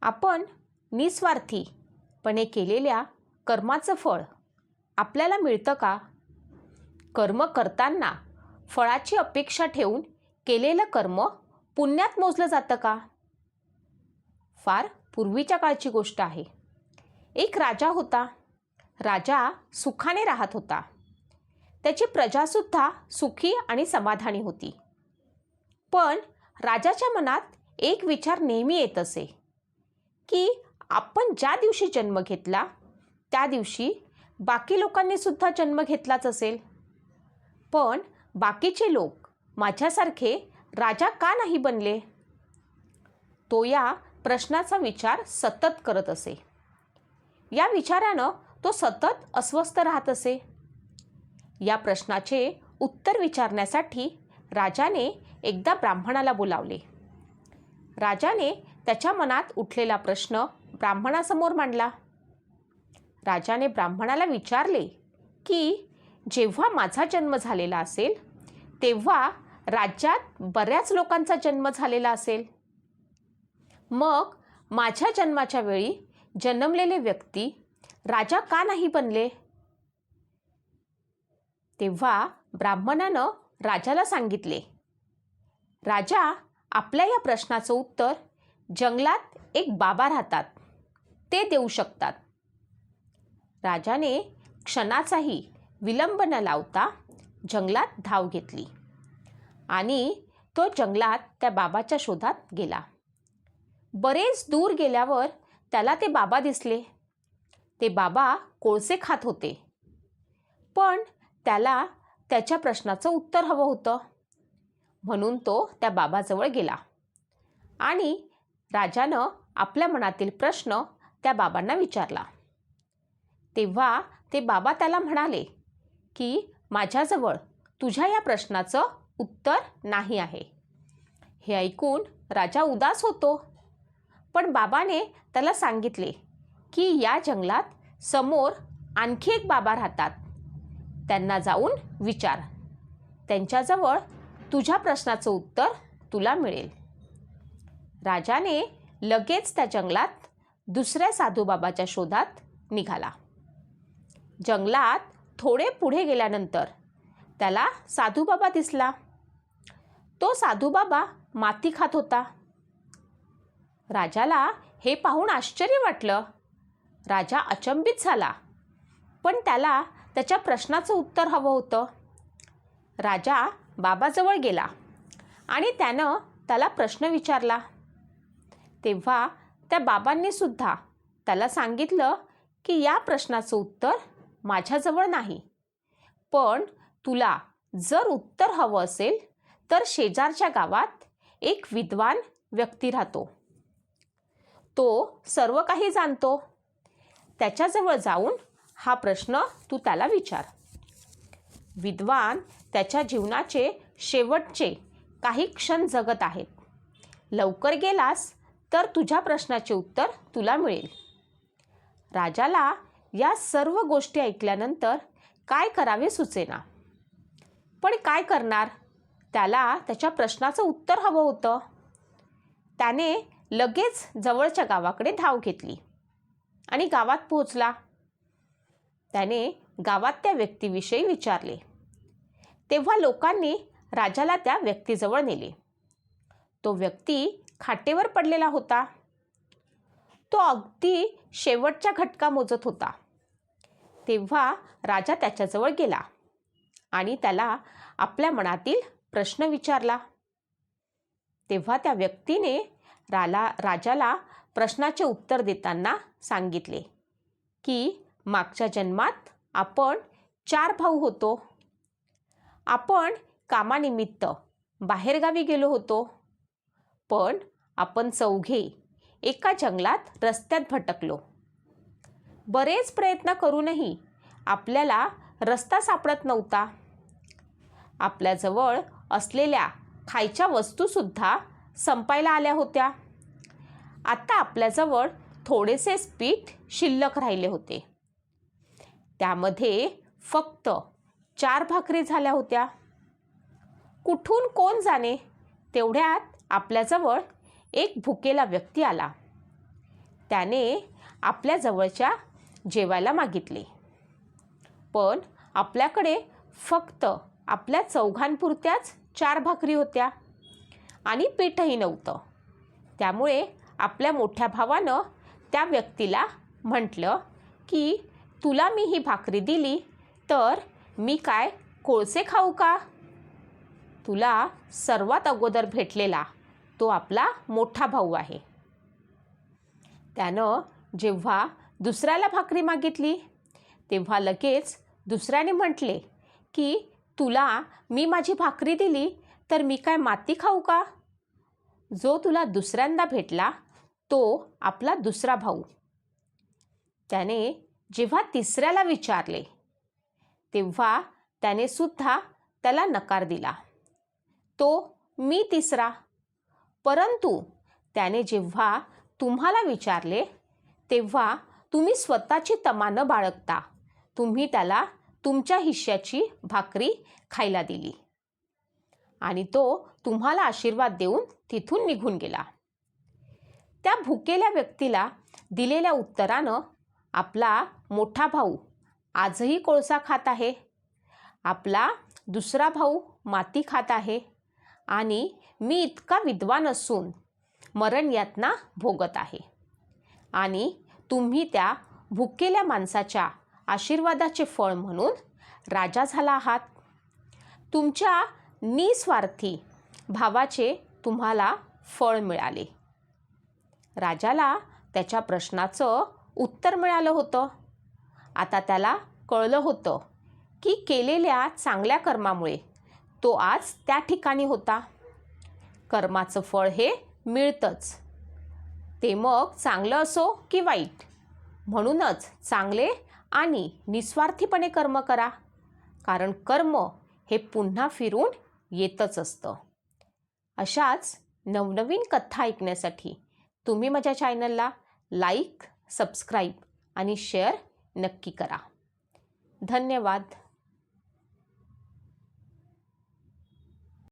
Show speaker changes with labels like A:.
A: आपण निस्वार्थीपणे केलेल्या कर्माचं फळ आपल्याला मिळतं का? कर्म करताना फळाची अपेक्षा ठेवून केलेलं कर्म पुण्यात मोजलं जातं का? फार पूर्वीच्या काळची गोष्ट आहे. एक राजा होता. राजा सुखाने राहत होता. त्याची प्रजासुद्धा सुखी आणि समाधानी होती. पण राजाच्या मनात एक विचार नेहमी येत असे. की आपण ज्या दिवशी जन्म घेतला त्या दिवशी बाकी लोकांनी सुद्धा जन्म घेतलाच असेल. पण बाकीचे लोक माझ्यासारखे राजा का नाही बनले? तो या प्रश्नाचा विचार सतत करत असे. या विचारानं तो सतत अस्वस्थ राहत असे. या प्रश्नाचे उत्तर विचारण्यासाठी राजाने एकदा ब्राह्मणाला बोलावले. राजाने त्याच्या मनात उठलेला प्रश्न ब्राह्मणासमोर मांडला. राजाने ब्राह्मणाला विचारले की जेव्हा माझा जन्म झालेला असेल तेव्हा राज्यात बऱ्याच लोकांचा जन्म झालेला असेल. मग माझ्या जन्माच्या वेळी जन्मलेले व्यक्ती राजा का नाही बनले? तेव्हा ब्राह्मणानं राजाला सांगितले राजा आपल्या या प्रश्नाचं उत्तर जंगलात एक बाबा राहतात. ते देऊ शकतात. राजाने क्षणाचाही विलंब न लावता जंगलात धाव घेतली आणि तो जंगलात त्या बाबाच्या शोधात गेला. बरेच दूर गेल्यावर त्याला ते बाबा दिसले. ते बाबा कोळसे खात होते. पण त्याला त्याच्या प्रश्नाचं उत्तर हवं होतं. म्हणून तो त्या बाबाजवळ गेला आणि राजानं आपल्या मनातील प्रश्न त्या बाबांना विचारला. तेव्हा ते बाबा त्याला म्हणाले की माझ्याजवळ तुझ्या या प्रश्नाचं उत्तर नाही आहे. हे ऐकून राजा उदास होतो. पण बाबाने त्याला सांगितले की या जंगलात समोर आणखी एक बाबा राहतात. त्यांना जाऊन विचार. त्यांच्याजवळ तुझ्या प्रश्नाचं उत्तर तुला मिळेल. राजाने लगेच त्या जंगलात दुसऱ्या साधूबाबाच्या शोधात निघाला. जंगलात थोडे पुढे गेल्यानंतर त्याला साधूबाबा दिसला. तो साधूबाबा माती खात होता. राजाला हे पाहून आश्चर्य वाटलं. राजा अचंबित झाला पण त्याला त्याच्या प्रश्नाचं उत्तर हवं होतं. राजा बाबाजवळ गेला आणि त्यानं त्याला प्रश्न विचारला. तेव्हा त्या बाबांनी सुद्धा त्याला सांगितलं की या प्रश्नाचं उत्तर माझ्याजवळ नाही. पण तुला जर उत्तर हवं असेल तर शेजारच्या गावात एक विद्वान व्यक्ती राहतो. तो सर्व काही जाणतो. त्याच्याजवळ जाऊन हा प्रश्न तू त्याला विचार. विद्वान त्याच्या जीवनाचे शेवटचे काही क्षण जगत आहेत. लवकर गेलास तर तुझ्या प्रश्नाचे उत्तर तुला मिळेल. राजाला या सर्व गोष्टी ऐकल्यानंतर काय करावे सुचेना. पण काय करणार? त्याला त्याच्या प्रश्नाचं उत्तर हवं होतं. त्याने लगेच जवळच्या गावाकडे धाव घेतली आणि गावात पोहोचला. त्याने गावात त्या व्यक्तीविषयी विचारले. तेव्हा लोकांनी राजाला त्या व्यक्तीजवळ नेले. तो व्यक्ती खाटेवर पडलेला होता. तो अगदी शेवटच्या घटका मोजत होता. तेव्हा राजा त्याच्याजवळ गेला आणि त्याला आपल्या मनातील प्रश्न विचारला. तेव्हा त्या व्यक्तीने राला राजाला प्रश्नाचे उत्तर देताना सांगितले की मागच्या जन्मात आपण चार भाऊ होतो. आपण कामानिमित्त बाहेरगावी गेलो होतो. पण आपण चौघे एका जंगलात रस्त्यात भटकलो. बरेच प्रयत्न करूनही आपल्याला रस्ता सापडत नव्हता. आपल्याजवळ असलेल्या खायच्या वस्तूसुद्धा संपायला आल्या होत्या. आता आपल्याजवळ थोडेसे पीठ शिल्लक राहिले होते. त्यामध्ये फक्त चार भाकरी झाल्या होत्या. कुठून कोण जाणे तेवढ्यात आपल्याजवळ एक भुकेला व्यक्ती आला. त्याने आपल्या जवळच्या जेवायला मागितले. पण आपल्याकडे फक्त आपल्या चौघांपुरत्याच चार भाकरी होत्या आणि पीठही नव्हतं. त्यामुळे आपल्या मोठ्या भावानं त्या व्यक्तीला म्हटलं की तुला मी ही भाकरी दिली तर मी काय कोळसे खाऊ का? तुला सर्वात अगोदर भेटलेला तो आपला मोठा भाऊ आहे. त्यानं जेव्हा दुसऱ्याला भाकरी मागितली तेव्हा लगेच दुसऱ्याने म्हटले की तुला मी माझी भाकरी दिली तर मी काय माती खाऊ का? जो तुला दुसऱ्यांदा भेटला तो आपला दुसरा भाऊ. त्याने जेव्हा तिसऱ्याला विचारले तेव्हा त्याने सुद्धा त्याला नकार दिला. तो मी तिसरा परंतु त्याने जेव्हा तुम्हाला विचारले तेव्हा तुम्ही स्वतःची तमानं बाळगता तुम्ही त्याला तुमच्या हिश्श्याची भाकरी खायला दिली. आणि तो तुम्हाला आशीर्वाद देऊन तिथून निघून गेला. त्या भुकेल्या व्यक्तीला दिलेल्या उत्तरानं आपला मोठा भाऊ आजही कोळसा खात आहे. आपला दुसरा भाऊ माती खात आहे. आणि मी इतका विद्वान असून मरण यातना भोगत आहे. आणि तुम्ही त्या भुकेल्या माणसाच्या आशीर्वादाचे फळ म्हणून राजा झाला आहात. तुमच्या निस्वार्थी भावाचे तुम्हाला फळ मिळाले. राजाला त्याच्या प्रश्नाचं उत्तर मिळालं होतं. आता त्याला कळलं होतं की केलेल्या चांगल्या कर्मामुळे तो आज त्या ठिकाणी होता. कर्माचं फळ हे मिळतंच. ते मग चांगलं असो की वाईट? म्हणूनच चांगले आणि निस्वार्थीपणे कर्म करा. कारण कर्म हे पुन्हा फिरून येतच असतं. अशाच नवनवीन कथा ऐकण्यासाठी तुम्ही माझ्या चॅनलला लाईक सबस्क्राईब आणि शेअर नक्की करा. धन्यवाद.